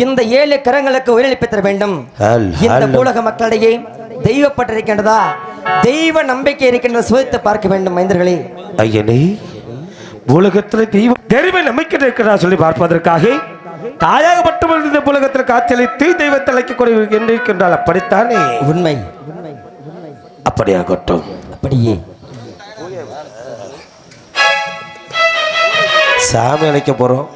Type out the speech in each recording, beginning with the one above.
இந்த ஏழு கரங்களுக்கு உயிரிழப்பு தர வேண்டும் இந்த. பூலக மக்களிடையே தெய்வப்பட்டிருக்கின்றதா தெய்வ நம்பிக்கை இருக்கின்ற சுவைத்து பார்க்க வேண்டும் மைந்தர்களே. ஐயனே உலகத்துல தெய்வம் தெய்வ நம்பிக்கை இருக்கிறதா சொல்லி பார்ப்பதற்காக தாயாகப்பட்டவள் இந்த உலகத்தில் காட்சியளித்து தெய்வத்தை அழைக்கக்கூடிய என்றிருக்கின்றால் அப்படித்தானே? உண்மை. அப்படியாகட்டும். அப்படியே. சாமி அழைக்க போறோம்.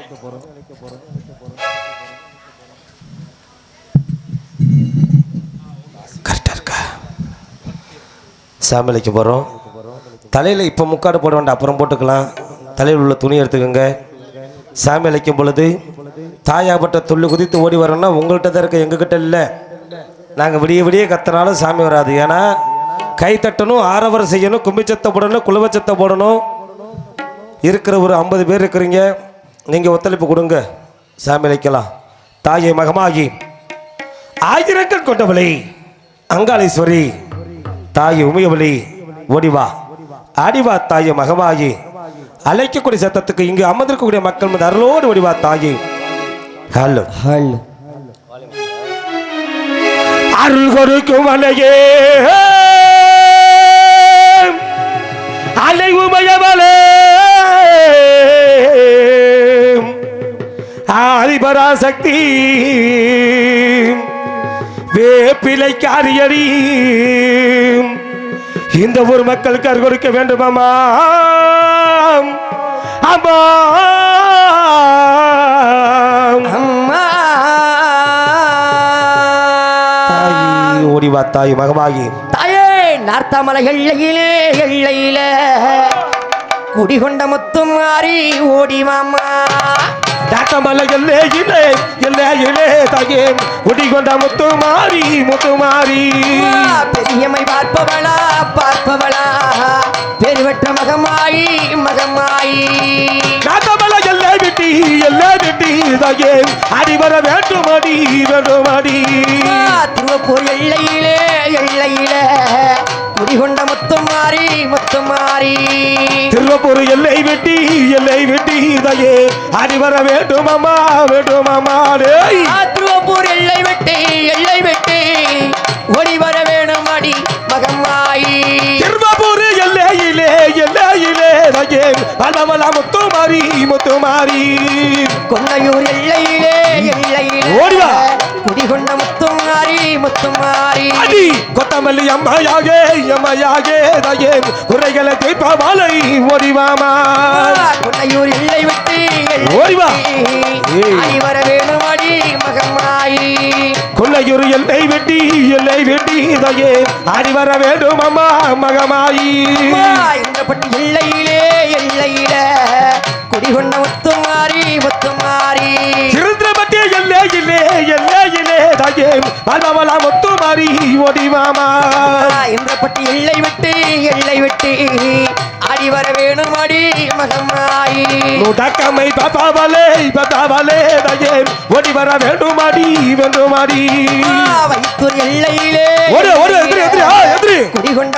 சாமி அழைக்க தலையில் இப்போ முக்காடு போட வேண்டாம் அப்புறம் போட்டுக்கலாம். தலையில் உள்ள துணி எடுத்துக்கோங்க. சாமி அழைக்கும் பொழுது தாயாப்பட்ட துள்ளு குதித்து ஓடி வரோம்னா உங்கள்கிட்ட தான் இருக்க எங்ககிட்ட இல்லை. நாங்கள் விடிய விடிய கத்துனாலும் சாமி வராது. ஏன்னா கை தட்டணும் ஆரவரம் செய்யணும் கும்பிச்சத்தை போடணும் குழுவச்சத்தை போடணும். இருக்கிற ஒரு ஐம்பது பேர் இருக்கிறீங்க நீங்கள் ஒத்துழைப்பு கொடுங்க. சாமி அழைக்கலாம். தாயை மகமாகி ஆயிரங்கள் கொண்டவளை அங்காளேஸ்வரி. தாயை உமையவளி ஓடிவா ஆடிவா தாயை மகமாகி அழைக்கக்கூடிய சத்தத்துக்கு இங்கு அமர்ந்திருக்கக்கூடிய மக்கள் மீது அருளோடு ஓடிவா தாயை. ஹலோ. ஹல். அருள் கொடுக்கும் அலையே அலை உமையவளே. ஆதிபராசக்தி. வேப்பிலை காரியடி இந்த ஊர் மக்களுக்கு அருள் கொடுக்க வேண்டுமாமா. அம்மா. தாயி ஓடிவா தாய் மகமாகி. தாயே நார்த்தாமலை எல்லையிலே எல்லையில. குடிகொண்ட முத்தும் மாறி ஓடி மாமா தாத்தமல்ல எல்லே இலே எல்லே இலே தாயே குடிகொண்ட முத்து மாறி முத்து மாறி பெரியம்மை பார்ப்பவளா பார்ப்பவளா. பெருவற்ற மகமாயி மகமாயி. தாத்தமல்ல எல்லே விட்டி எல்லே விட்டி தாயே அடி வர வேண்டுமடி வேண்டுமடி. திருவப்பூர் எல்லையிலே எல்லையில. குடிகொண்ட முத்தும் மாறி மாறி. திருவப்பூர் எல்லை வெட்டி எல்லை வெட்டி தாயே அடி வர வேண்டுமாமா வேண்டுமாமா டேய். திருவப்பூர் எல்லை வெட்டி எல்லை வெட்டி. ஓடி வர வேணும் அடி மகமாயி திருவப்பூர் எல்லையிலே எல்லையிலே தாயே வளவள முத்து மாறி முத்து மாறி கொன்னையூர் எல்லையிலே எல்லையிலே ஓடி வா. குடிகொண்ட முத்தும் மாறி முத்தும் மாறி அடி கொத்தமல்லி அம்மையாகே அம்மையாகே தாயே குறைகளை தீர்ப்பவாலை ஓடிவாமா கொன்னையூர் எல்லை வெட்டி எல்லை கொல்லையூர் எல்லை வெட்டி எல்லை வெட்டி தாயே. அடி வர வேண்டும் அம்மா மகமாயி. இந்த பட்டி எல்லையிலே எல்லையில. குடிகொண்ட முத்தும் மாறி முத்தும் மாறி திருந்திரபட்டிய எல்லையிலே எல்லையிலே தாயே பலவலா முத்து மாறி ஓடிவாமா இந்த பட்டி எல்லை விட்டு எல்லை விட்டு. அடி வர வேணும் அடி மகமாயி முடக்கமை பாப்பாவலே பாப்பாவலே தாயே ஓடி வர வேண்டும் அடி வேண்டும் அடி வைத்தூர் எல்லையிலே. ஓடு ஓடு எதிரி எதிரி எதிரி. குடிகொண்ட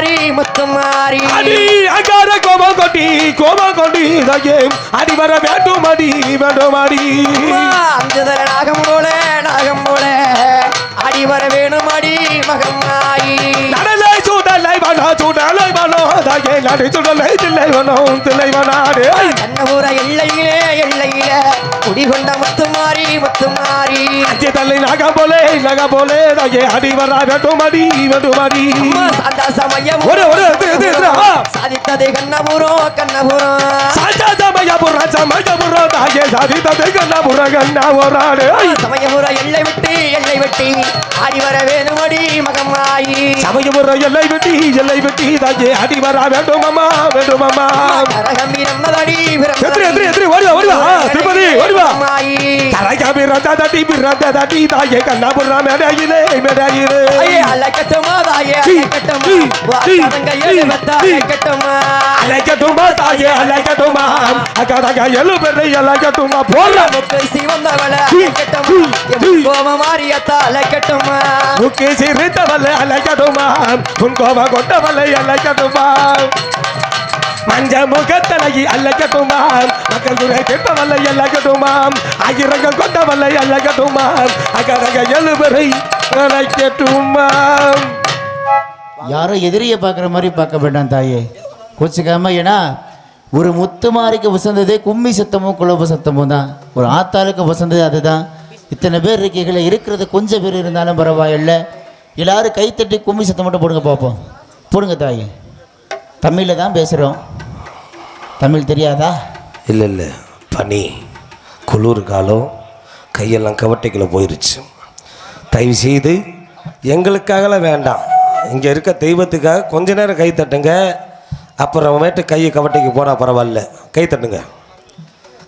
மாறி முத்தும் மாறி. அடி அங்கார கோபம் கொட்டி கோபம் கொண்டி தாயே அடி வர வேண்டும் அடி வேண்டும் அடி. அஞ்சுதர நாகம் போல நாகம் போல. அடி வர வேணும் அடி மகமாயி நடலை சுடலை வனோ நடி சுடலை தில்லை வனோ தில்லை வனாடே கண்ணபுர எல்லையிலே எல்லையில குடிகொண்ட முத்துமாரி முத்துமாரி அஜி தல்லை நக போலே நக போலே தாயே அடி வர வேண்டும் அடி சாந்தா சமயம் ஒரு, ஒரு, கண்ணபுரம் கண்ணபுரம் சமய புற சமய புற தாயே சாதி ததை கண்ணா ஓராடே சமயபுர எல்லை விட்டு எல்லை விட்டு ஆடி வர வேணும் அடி மகமாயி சமய புற எல்லை வெட்டி எல்லை வெட்டி தாயே அடி வர வேண்டும் அம்மா வேண்டும் அம்மா கரகம்பீரம் நதடி எதிரி எதிரி எதிரி ஓடிவா ஓடிவா. திருப்பதி ஓடிவா. கரைக்கா பிறந்த தட்டி பிறந்த தட்டி தாயே கண்ணா புற மேடையிலே. மேடையிலே அலைக்கட்டுமா தாயே அலைக்கட்டுமா? அலைக்கட்டுமா தாயே அலைக்கட்டுமா? அக்கடக எழு பெரு அலைக்கட்டுமா போல முக்கு சிவந்தவள சீ, அலைக்கட்டுமா சீ, என் சீ. கோம மாரியத்தா அலைக்கட்டுமா முக்கி சிரித்தவல்ல அலைக்கட்டுமா உன் கோப கொண்டவல்லை அலைக்கட்டுமா மஞ்ச முகத்தலகி அல்லகட்டுமாம் மக்கள் துறை கேட்டவல்ல அல்லகட்டுமாம் ஆயிரங்க கொண்டவல்ல அல்லகட்டுமாம் அகரக எழுபரை கேட்டுமாம் யாரோ எதிரியை பார்க்குற மாதிரி பார்க்க வேண்டாம் தாயே கோச்சிக்காம ஏன்னா ஒரு முத்துமாரிக்கு வசந்ததே கும்மி சத்தமும் குழப்ப சத்தமும் தான். ஒரு ஆத்தாளுக்கு வசந்தது அதுதான். இத்தனை பேர் இருக்கீங்களே இருக்கிறது கொஞ்சம் பேர் இருந்தாலும் பரவாயில்ல. எல்லாரும் கைத்தட்டி கும்மி சத்தம் மட்டும் போடுங்க பார்ப்போம். போடுங்க தாய். தமிழில் தான் பேசுகிறோம் தமிழ் தெரியாதா? இல்லை இல்லை. பனி குளிர் காலம் கையெல்லாம் கவட்டைக்குள்ளே போயிருச்சு. தயவு செய்து எங்களுக்காகலாம் வேண்டாம். இங்கே இருக்க தெய்வத்துக்காக கொஞ்ச நேரம் கை தட்டுங்க. அப்புறமேட்டு கையை கவட்டைக்கு போனால் பரவாயில்ல. கை தட்டுங்க.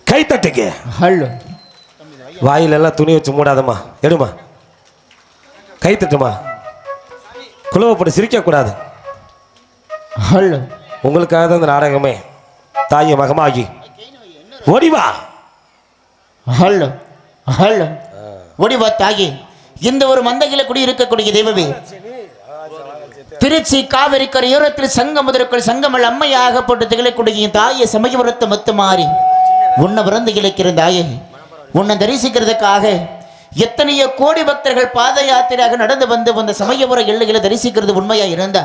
கை தட்டுங்க. ஹலோ. வாயிலெல்லாம் துணி வச்சு மூடாதம்மா. எடுமா. கை தட்டுமா. குழுவப்பட்டு சிரிக்கக்கூடாது ஹலோ. உங்களுக்காக தான் இந்த நாடகமே. தாயை மகமாகி. ஓடிவா ஹலோ. ஹலோ. ஒடிவா தாயி. இந்த ஒரு மந்தகில குடி இருக்கக்கூடிய தெய்வமே. திருச்சி காவிரி கரையோரத்தில் சங்கமுதற்குள் சங்கமல் அம்மையாக போட்டு திகழக்கூடிய தாயை சமயபுரத்தை மத்து மாறி உன்னை பிறந்து கிழக்கிற தாயே உன்னை தரிசிக்கிறதுக்காக எத்தனையோ கோடி பக்தர்கள் பாத யாத்திரையாக நடந்து வந்து வந்த சமயபுர எல்லைகளை தரிசிக்கிறது உண்மையா இருந்தா?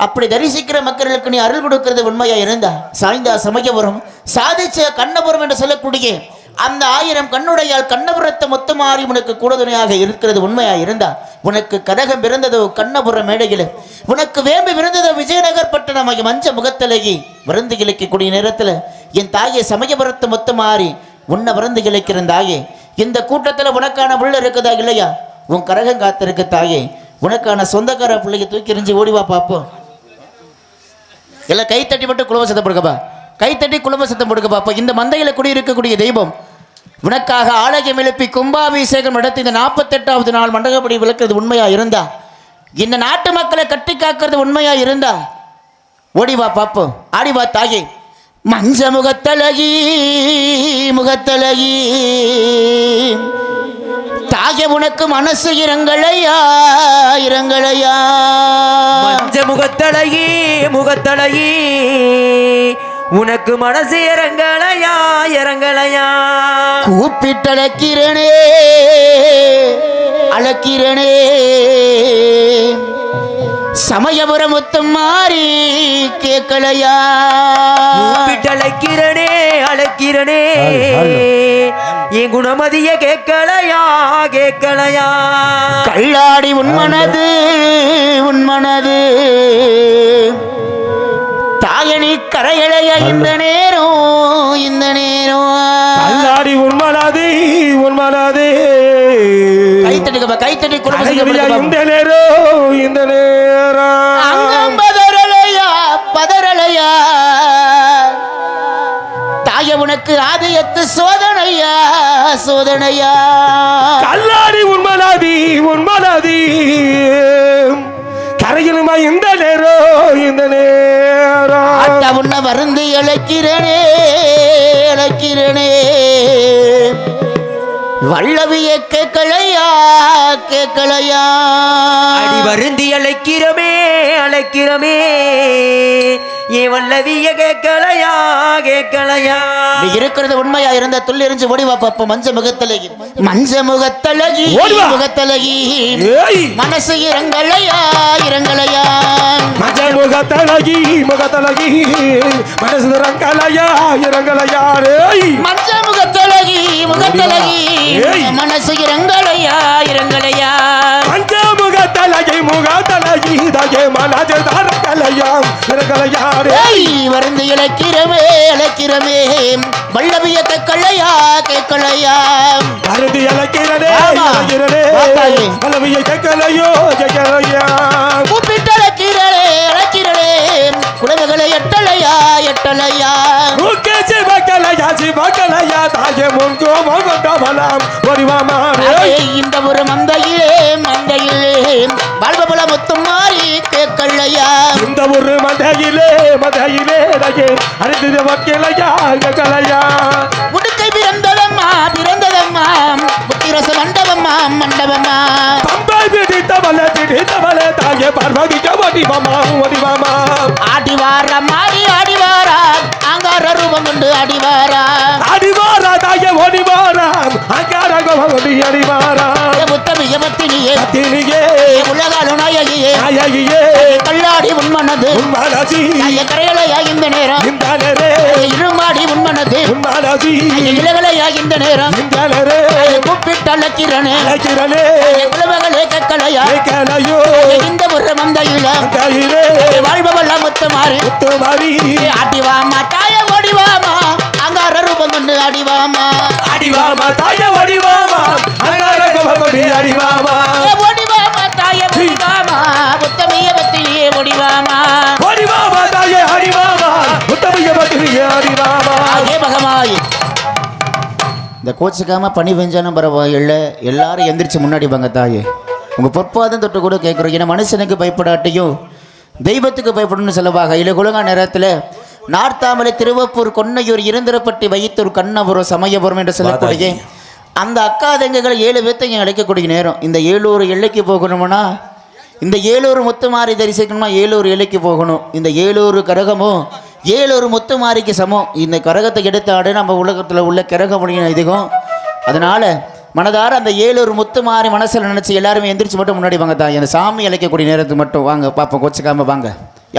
அப்படி தரிசிக்கிற மக்களுக்கு நீ அருள் கொடுக்கிறது உண்மையா இருந்தா? சாய்ந்தா சமயபுரம் சாதிச்ச கண்ணபுரம் என்று சொல்லக்கூடிய அந்த ஆயிரம் கண்ணுடையால் கண்ணபுரத்தை மொத்தமாறி உனக்கு கூடுதுணையாக இருக்கிறது உண்மையா இருந்தா? உனக்கு கனகம் பிறந்ததோ கண்ணபுரம் மேடையில்? உனக்கு வேம்பு பிறந்ததோ விஜயநகர் பட்டணம் மஞ்ச முகத்தலகி விருந்து கிழக்கக்கூடிய நேரத்தில்? என் தாயை சமயபுரத்தை மொத்தமாறி உன்னை விருந்து கிழக்கிற தாயே. இந்த கூட்டத்தில் உனக்கான புள்ள இருக்குதா இல்லையா? உன் கரகம் காத்திருக்கு தாயே. உனக்கான சொந்தக்கார பிள்ளைக்கு தூக்கி எறிஞ்சு ஓடிவா பார்ப்போம் எல்லாம் கை தட்டி மட்டும் குடும்ப சத்தம் கைத்தட்டி கை குடும்ப சத்தம் கொடுக்க பார்ப்போம் இந்த மந்தையில் குடியிருக்கக்கூடிய தெய்வம் உனக்காக ஆலயம் எழுப்பி கும்பாபிஷேகம் நடத்தி இந்த நாற்பத்தெட்டாவது நாள் மண்டகப்படி விளக்குறது உண்மையாக இருந்தா? இந்த நாட்டு மக்களை கட்டி காக்கிறது உண்மையாக இருந்தா? ஓடி வா பாப்போம். ஆடி வா தாயே. மஞ்ச முகத்தழகி முகத்தழகி. தாயே உனக்கு மனசு இரங்கலையா இரங்கலையா? மஞ்ச முகத்தழகி முகத்தழகி. உனக்கு மனசு இறங்கலையா? இறங்கலையா? கூப்பிட்டழைக்கிறனே அழைக்கிறனே. சமயபுரம் மொத்தம் மாறி கேட்கலையா? கூப்பிட்டு அழைக்கிறனே. அழைக்கிறனே என் குணமதிய கேட்கலையா? கேட்கலையா? கல்லாடி உன் மனது. தாயணி கரையலையா இந்த நேரம் இந்த நேரம் அல்லாடி உண்மலாதே உண்மலாதே கைத்தட்டுக்கப்பா கைத்தட்டி குடும்பம் இந்த நேரம் இந்த நேரம் அங்கம் பதறலையா பதறலையா? தாய உனக்கு ஆதியத்து சோதனையா சோதனையா? கல்லாடி உண்மலாதி உண்மலாதி கரையிலுமா இந்த நேரம் இந்த நேரம் உன்னை வருந்து இழைக்கிறனே இழைக்கிறனே. வல்லவிய கேட்கலையா கேட்கலையா அடி வருந்தி அழைக்கிறமே அழைக்கிறமே. என் வல்லவிய கேட்கலையா கேட்கலையா நீ இருக்கிறது உண்மையா இருந்த துள்ளி எறிஞ்சு ஓடிவா பாப்போம் மஞ்ச முகத்தலகி மஞ்ச முகத்தலகி. முகத்தலகி மனசு இறங்கலையா இறங்கலையா மஞ்சள் முகத்தழகி முகத்தழகி மனசு ரங்கலையா இரங்கலையா? ஏய். மஞ்ச முகத்தலகி முகத்தலகி. மனசு இறங்கலையா இறங்கலையா மஞ்ச முகத்தழகி முகத்தழகி தகே மனது தரங்கலையா இரங்கலையா வருந்து இழைக்கிறமே இழைக்கிறமே வல்லவிய கேட்கலையா கேட்கலையா ஆமா. இழக்கிறனே வாத்தாயே. பலவியை கேட்கலையோ கேட்கலையா கூப்பிட்டு இழைக்கிறே இழைக்கிறே குழந்தைகளை எட்டலையா எட்டலையா? மூக்கே சிவக்கலையா சிவக்கலையா தாயே முன்கோ மகண்டவலாம் ஒரிவாமாரே அதே இந்த ஒரு மந்தையிலே மந்தையிலே வாழ்வபுல முத்தும் மாறி கேட்கலையா? இந்த ஒரு மதையிலே மதையிலே தகே அரிதி வக்கலையா கேட்கலையா? உடுக்கை பிறந்ததம்மா பிறந்ததம்மா முத்திரச மண்டபம்மா மண்டபம்மா. பிடித்தவள பிடித்தவள தாயே தாயே பார்வதிக்க வடிவமா வடிவமா அடிவார மாறி ஆடிவாரா அங்கார ரூபம் கொண்டு அடிவாரா அடிவாரா தாயே ஓடிவாரா அங்காரக ஒடி அடிவாரா முத்தமி எமத்தினியே திணியே உலகாலு நாயகியே நாயகியே. கல்லாடி உண்மனது உன்மனசி கரையலையா இந்த நேரம். இந்தனரே இருமாடி உண்மனது உன்மனசி இலகலையா இந்த நேரம். இந்தனரே கூப்பிட்டலக்கிறனே அழைக்கிறனே. உலகங்களே கக்கலையா கேட்கலையோ. இந்த ஒரு மந்தையில கையிலே வாழ்பவல்ல முத்தமாறி. முத்துமாரி அடிவாமா தாய ஓடிவாமா அங்கார ரூபம் கொண்டு அடிவாமா? அடிவாமா தாயே வடிவாமா? அங்காரக ஒடி அடிவாமா? ஏ ஓடிவாமா தாய ஓடிவாமா முத்தமிய பத்தினியே ஓடிவாமா வடிவாமா தாயே அடிவாமா? உத்தமிய பத்திரிகை அடிவாமா? ஆகே பகமாய் இந்த கோச்சுக்காம பனி பெஞ்சாலும் பரவாயில்ல எல்லாரும் எந்திரிச்சு முன்னாடி வாங்க தாயே. உங்க பொற்பாதம் தொட்டு கூட கேட்குறோம் ஏன்னா மனுஷனுக்கு பயப்படாட்டியும் தெய்வத்துக்கு பயப்படணும்னு சொல்லுவாங்க. இல்லை குலங்கா நேரத்தில் நார்த்தாமலை திருவப்பூர் கொன்னையூர் இருந்திரப்பட்டி வைத்தூர் கண்ணபுரம் சமயபுரம் என்று சொல்லக்கூடிய அந்த அக்கா தங்கைகள் ஏழு பேர்த்தையும் அழைக்கக்கூடிய நேரம். இந்த ஏழூர் எல்லைக்கு போகணும்னா இந்த ஏழூர் முத்துமாரி தரிசிக்கணும்னா ஏழூர் எல்லைக்கு போகணும். இந்த ஏழூர் கரகமும் ஏழூர் முத்துமாரிக்கு சமம். இந்த கரகத்தை எடுத்தாடு நம்ம உலகத்தில் உள்ள கரக முடியும் அதிகம். அதனால் மனதார அந்த ஏழூர் முத்துமாரி மனசில் நினச்சி எல்லாருமே எந்திரிச்சு மட்டும் முன்னாடி வாங்க தான் அந்த சாமி அழைக்கக்கூடிய நேரத்துக்கு மட்டும் வாங்க. பார்ப்போம் கொச்சுக்காம வாங்க.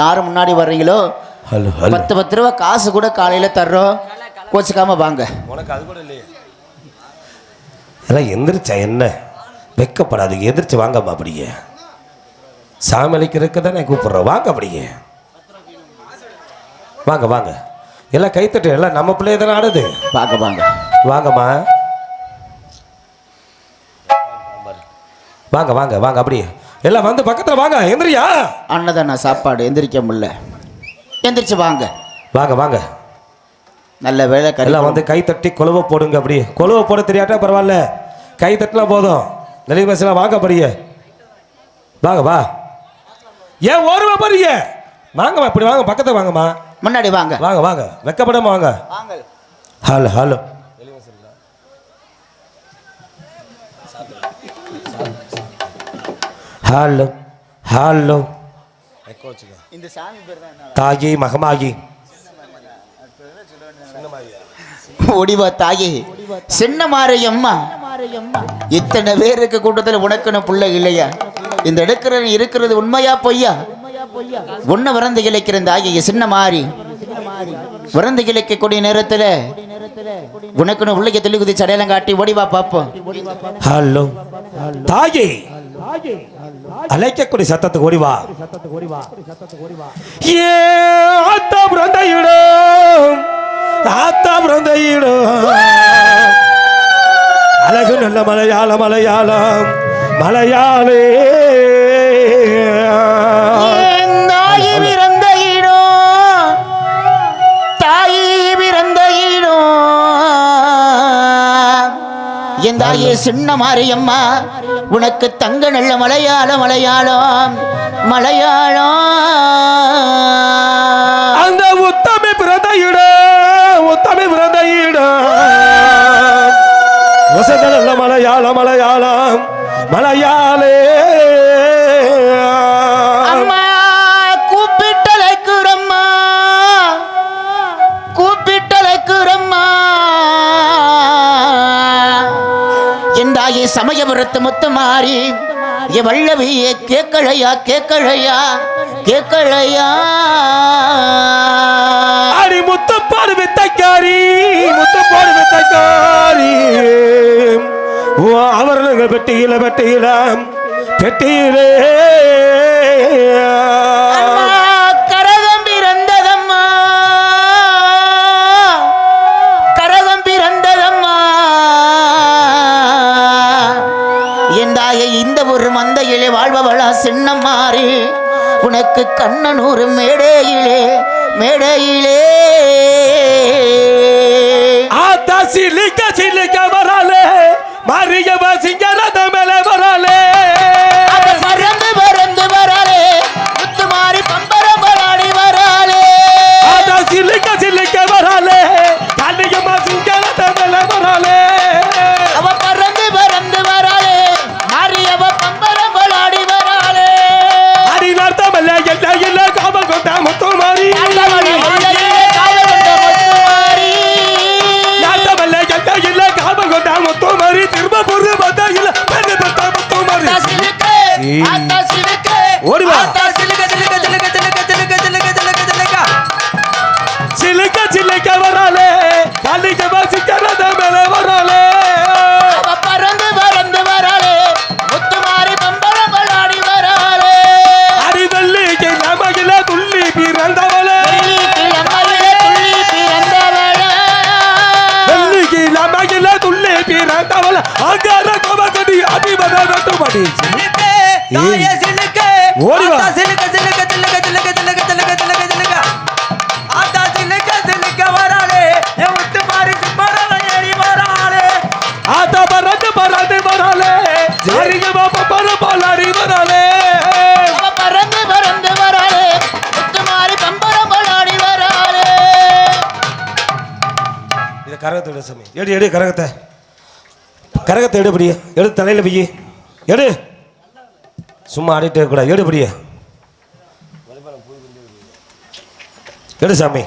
யார் முன்னாடி வர்றீங்களோ ஹலோ ஹலோ. பத்து பத்து ரூபா காசு கூட காலையில் தர்றோம். கோச்சிக்காம வாங்க. உனக்கு அது கூட இல்லையே. எல்லாம் எந்திரிச்சா என்ன? வெக்கப்படாது. எந்திரிச்சு வாங்கம்மா அப்படியே சாமி அழைக்கிறதுக்கு தானே கூப்பிட்றோம். வாங்க அப்படியே வாங்க வாங்க. எல்லாம் கைத்தட்டு எல்லாம் நம்ம பிள்ளைய தானே ஆடுது. வாங்க வாங்க. வாங்கம்மா. வாங்க வாங்க வாங்க அப்படியே. எல்லாம் வந்து பக்கத்தில் வாங்க. எந்திரியா? அன்னதான சாப்பாடு எந்திரிக்க முடியல. எந்திரிச்சு வாங்க. வாங்க வாங்க. நல்ல வேலை கறி எல்லாம் வந்து கை தட்டி கொலுவை போடுங்க அப்படியே. கொலுவை போட தெரியாட்டா பரவாயில்ல. கை தட்டினா போதும். நெளிவு பஸ்லாம் வாங்க படிய வாங்க வா. ஏன் ஓரமா போறீங்க? வாங்கம்மா இப்படி வாங்க பக்கத்துல வாங்கம்மா. முன்னாடி வாங்க. வாங்க வாங்க. வெக்கப்படாம வாங்க. வாங்க. Hello hello. Hello hello. இந்த சாமி பேர் தான் தாயி மகமாகி ஒடிவா தாயே. சின்ன மாரியம்மா இத்தனை பேர் இருக்க கூட்டத்தில் உனக்குன்னு புள்ள இல்லையா? இந்த இடத்துல இருக்கிறது உண்மையா பொய்யா? உன்னை விறந்து இழைக்கிற இந்த ஆகிய சின்ன மாறி விறந்து இழைக்கக்கூடிய நேரத்தில் உனக்குன்னு உள்ளே தெளி குதி சடையெல்லாம் காட்டி ஓடிவா பார்ப்போம் ஹலோ. தாயே. அழைக்கக்கூடிய சத்தத்துக்கு ஓடி வா. ஏ ஆத்தா பிறந்தையிடும் ஆத்தா பிறந்தையிடும். அழகு நல்ல மலையாள மலையாளம் மலையாளே. தாயி பிறந்த இடம் தாயி பிறந்த இடம் என் தாயே சின்ன மாரியம்மா உனக்கு தங்க நல்ல மலையாளம் மலையாளம் மலையாளம். அந்த உத்தமி பிரதையிட உத்தமி பிரதையிட. வசத நல்ல மலையாள மலையாளம் மலையாள சமயபுரத்து முத்து மாறி எ வல்லவியே கேக்கழையா கேக்கழையா கேக்கழையா. அடி முத்தப்பாடு வித்தைக்காரி முத்தப்பாடு வித்தைக்காரி. ஓ, அவர்களுக்கு பெட்டியில பெட்டியில பெட்டியிலே தாயை இந்த ஒரு மந்தையிலே வாழ்பவளா சின்னம் மாறி. உனக்கு கண்ணனூர் மேடையிலே மேடையிலே. ஆத்தா சிலிக்க சிலிக்க வராலே மரியவ சிங்கரத மாட்டி சிலுக்கு தாயே சிலுக்கு ஓடி வா. சிலுக்கு சிலுக்கு சிலுக்கு சிலுக்கு சிலுக்கு சிலுக்கு சிலுக்கு சிலுக்கு. ஆத்தா சிலுக்கு சிலுக்கு வராளே. என் விட்டு மாறி சிம்மரல ஏறி வராளே. ஆத்தா பறந்து பறந்து வராலே சரிங்க பாப்பா பர பாலாடி வராளே. முத்துமாரி பம்பரம் பலாடி வராளே. இதை கரகத்தை எடு சாமி. எடு எடு கரகத்தை. கரகத்தை எடு படிய எடு தலையில் பைய. எடு. சும்மா ஆடிட்டே இருக்கக்கூடாது எடுபடிய எடு சாமி.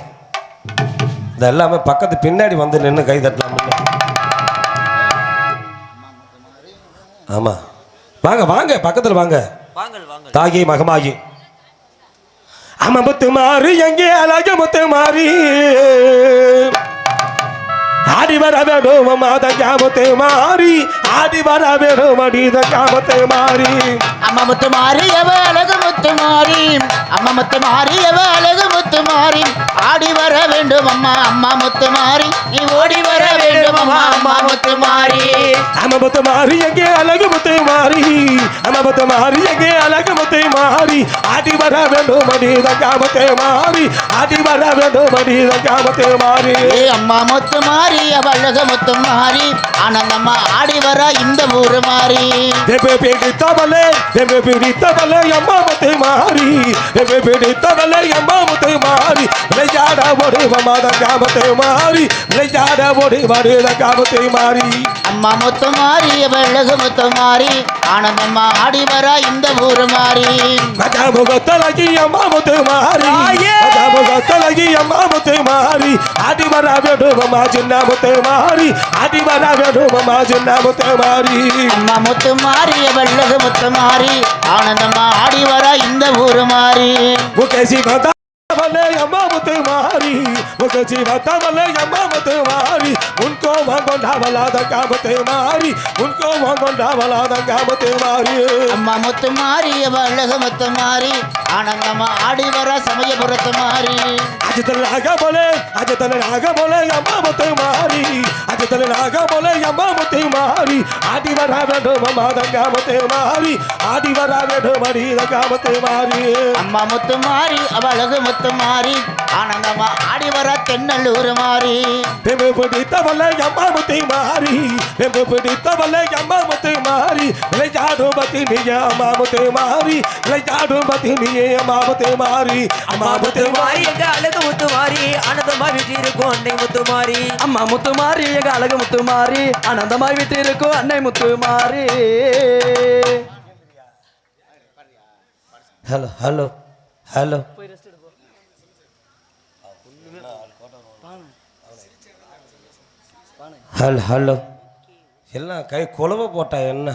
இந்த எல்லாமே பக்கத்து பின்னாடி வந்து நின்று கை தட்டலாம் ஆமா. வாங்க வாங்க. பக்கத்தில் வாங்க. தாகி மகமாகி ஆமா முத்து மாறி எங்கே அழக முத்து மாறி? ஆடி வர வேணும் மாத காமத்து மாறி ஆடி வர வேணும் அடித காமத்து மாறி. அம்மா முத்து மாறி அவ அழகு முத்து மாறி? அம்மா முத்து மாறி அவ அழகு முத்து மாறி? ஆடி வர வேண்டும் அம்மா அம்மா முத்து மாறி. நீ ஓடி வர வேண்டும் அம்மா அம்மா முத்து மாறி. அம்மா முத்து மாறி எங்கே அழகு முத்து மாறி? அம்மா முத்து மாறி எங்கே அழகு முத்து மாறி? ஆடி வர வேண்டும் அடித காமத்து மாறி ஆடி வர வேண்டும் அடித காமத்து மாறி. அம்மா முத்து மாறி அவ அழகு முத்து மாறி ஆனந்தம்மா ஆடி வர இந்த ஊரு மாறி. வெப்ப பிடித்தவளே வெப்ப பிடித்தவளே அம்மா முத்தை மாறி. வெப்ப பிடித்தவளே அம்மா முத்தை மாறி. விளையாட ஒரு மாத காமத்தை மாறி. விளையாட ஒரு வருட காமத்தை மாறி. அம்மா மாறி மாறி. ஆனந்தம்மா ஆடி வர இந்த ஊரு மாறி. மஜாமுகத்தலகி அம்மா முத்தை மாறி. தாயே! மஜாமுகத்தலகி அம்மா முத்தை மாறி. ஆடி வர வேடுமமா சின்ன முத்தை மாறி. ஆடி வர வேடுமமா சின்ன முத்தை மாறி. அம்மா முத்து மாறி அழகு முத்து மாறி. ஆனந்தம்மா ஆடி வர இந்த ஊரு மாறி. முகேசி వలే అమ్మమతు మారి ఒక జీవత వలే అమ్మమతు మారి ఉన్కో వంగొండా వలాద కాబతే మారి ఉన్కో వంగొండా వలాద కాబతే మారి అమ్మ ముత్తు మారి అలగ ముత్తు మారి ஆனந்தமா ஆடி வர சமயபுரத்து மாறி. அஜித்தல் ஆக போல அஜித்தல் ஆக போல அம்மாபத்தை மாறி அஜித்தல் ஆக போல அம்மாபத்தை மாறி ஆடி வர வேண்டும் மாதங்காமத்தை மாறி ஆடி வர வேண்டும் அடி தங்காமத்தை மாறி. அம்மா முத்து மாறி அவளகு முத்து முத்து மாறி ஆனந்தம்மா ஆடி வர தென்னல்லூர் மாறி. பெம்பு பிடித்தவல்ல அம்மா முத்தை மாறி பெம்பு பிடித்தவல்ல அம்மா முத்தை மாறி விளையாடும் பத்தி நீங்க அம்மா முத்தை மாறி விளையாடும் பத்தி நீங்க அம்மா முத்தை மாறி. அம்மா முத்தை மாறி எங்க அழகு முத்து மாறி ஆனந்தமா வீட்டு இருக்கும் அன்னை முத்து மாறி. அம்மா முத்து மாறி எங்க அழகு முத்து மாறி ஆனந்தமாய் விட்டு இருக்கும் அன்னை முத்து மாறி. Hello hello hello. ஹல் ஹலோ. எல்லாம் கை குழவை போட்டா என்ன?